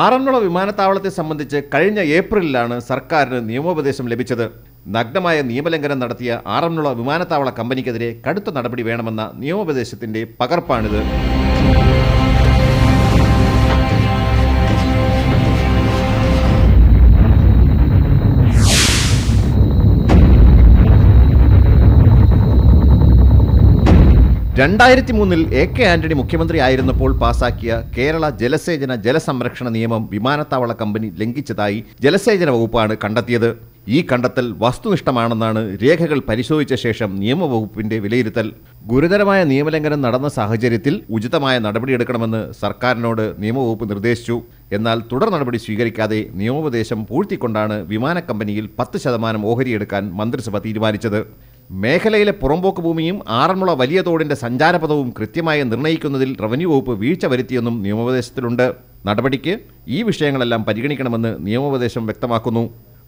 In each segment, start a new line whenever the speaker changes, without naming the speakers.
ആറന്മുള വിമാനത്താവളത്തെ സംബന്ധിച്ച് കഴിഞ്ഞ ഏപ്രിലിലാണ് സർക്കാരിന് നിയമോപദേശം ലഭിച്ചത്. നഗ്നമായ നിയമലംഘനം നടത്തിയ ആറന്മുള വിമാനത്താവള കമ്പനിക്കെതിരെ കടുത്ത നടപടി വേണമെന്ന നിയമോപദേശത്തിന്റെ പകർപ്പാണിത്. രണ്ടായിരത്തി മൂന്നിൽ എ കെ ആന്റണി മുഖ്യമന്ത്രി ആയിരുന്നപ്പോൾ പാസാക്കിയ കേരള ജലസേചന ജലസംരക്ഷണ നിയമം വിമാനത്താവള കമ്പനി ലംഘിച്ചതായി ജലസേചന വകുപ്പാണ് കണ്ടെത്തിയത്. ഈ കണ്ടെത്തൽ വസ്തുനിഷ്ഠമാണെന്നാണ് രേഖകൾ പരിശോധിച്ച ശേഷം നിയമവകുപ്പിന്റെ വിലയിരുത്തൽ. ഗുരുതരമായ നിയമലംഘനം നടന്ന സാഹചര്യത്തിൽ ഉചിതമായ നടപടിയെടുക്കണമെന്ന് സർക്കാരിനോട് നിയമവകുപ്പ് നിർദ്ദേശിച്ചു. എന്നാൽ തുടർ നടപടി സ്വീകരിക്കാതെ നിയമോപദേശം പൂഴ്ത്തിക്കൊണ്ടാണ് വിമാന കമ്പനിയിൽ പത്ത് ശതമാനം ഓഹരിയെടുക്കാൻ മന്ത്രിസഭ തീരുമാനിച്ചത്. മേഖലയിലെ പുറമ്പോക്ക് ഭൂമിയും ആറന്മുള വലിയ തോടിന്റെ സഞ്ചാരപഥവും കൃത്യമായി നിർണയിക്കുന്നതിൽ റവന്യൂ വകുപ്പ് വീഴ്ച വരുത്തിയെന്നും നിയമോപദേശത്തിലുണ്ട്. നടപടിക്ക് ഈ വിഷയങ്ങളെല്ലാം പരിഗണിക്കണമെന്ന് നിയമോപദേശം വ്യക്തമാക്കുന്നു.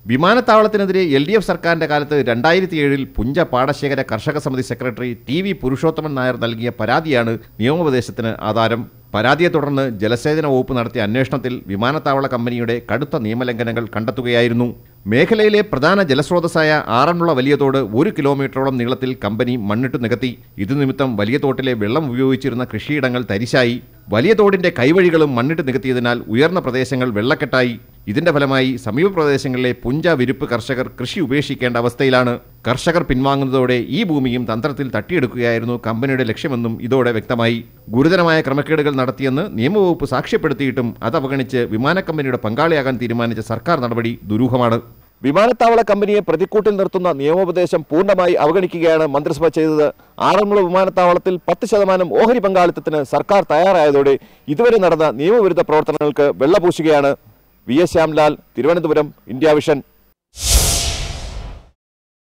വിമാനത്താവളത്തിനെതിരെ എൽ ഡി എഫ് സർക്കാരിന്റെ കാലത്ത് രണ്ടായിരത്തി ഏഴിൽ പുഞ്ച പാടശേഖര കർഷക സമിതി secretary T V Purushothaman Nair നൽകിയ പരാതിയാണ് നിയമോപദേശത്തിന് ആധാരം. പരാതിയെ തുടർന്ന് ജലസേചന വകുപ്പ് നടത്തിയ അന്വേഷണത്തിൽ വിമാനത്താവള കമ്പനിയുടെ കടുത്ത നിയമലംഘനങ്ങൾ കണ്ടെത്തുകയായിരുന്നു. മേഖലയിലെ പ്രധാന ജലസ്രോതസ്സായ ആറന്മുള വലിയ തോട് ഒരു കിലോമീറ്ററോളം നീളത്തിൽ കമ്പനി മണ്ണിട്ട് നികത്തി. ഇതു നിമിത്തം വലിയ തോട്ടിലെ വെള്ളം ഉപയോഗിച്ചിരുന്ന കൃഷിയിടങ്ങൾ തരിശായി. വലിയ തോടിന്റെ കൈവഴികളും മണ്ണിട്ട് നികത്തിയതിനാൽ ഉയർന്ന പ്രദേശങ്ങൾ വെള്ളക്കെട്ടായി. ഇതിന്റെ ഫലമായി സമീപ പ്രദേശങ്ങളിലെ പുഞ്ച വിരുപ്പ് കർഷകർ കൃഷി ഉപേക്ഷിക്കേണ്ട അവസ്ഥയിലാണ്. കർഷകർ പിൻവാങ്ങുന്നതോടെ ഈ ഭൂമിയും തന്ത്രത്തിൽ തട്ടിയെടുക്കുകയായിരുന്നു കമ്പനിയുടെ ലക്ഷ്യമെന്നും ഇതോടെ വ്യക്തമായി. ഗുരുതരമായ ക്രമക്കേടുകൾ നടത്തിയെന്ന് നിയമവകുപ്പ് സാക്ഷ്യപ്പെടുത്തിയിട്ടും അത് അവഗണിച്ച് വിമാനക്കമ്പനിയുടെ പങ്കാളിയാകാൻ തീരുമാനിച്ച സർക്കാർ നടപടി ദുരൂഹമാണ്. വിമാനത്താവള കമ്പനിയെ പ്രതിക്കൂട്ടിൽ നിർത്തുന്ന നിയമോപദേശം പൂർണമായി അവഗണിക്കുകയാണ് മന്ത്രിസഭ ചെയ്തത്. ആറന്മുള വിമാനത്താവളത്തിൽ പത്ത് ശതമാനം ഓഹരി പങ്കാളിത്തത്തിന് സർക്കാർ തയ്യാറായതോടെ ഇതുവരെ നടന്ന നിയമവിരുദ്ധ പ്രവർത്തനങ്ങൾക്ക് വെള്ളപൂശുകയാണ്. V S Shyamlal Thiruvananthapuram India Vision.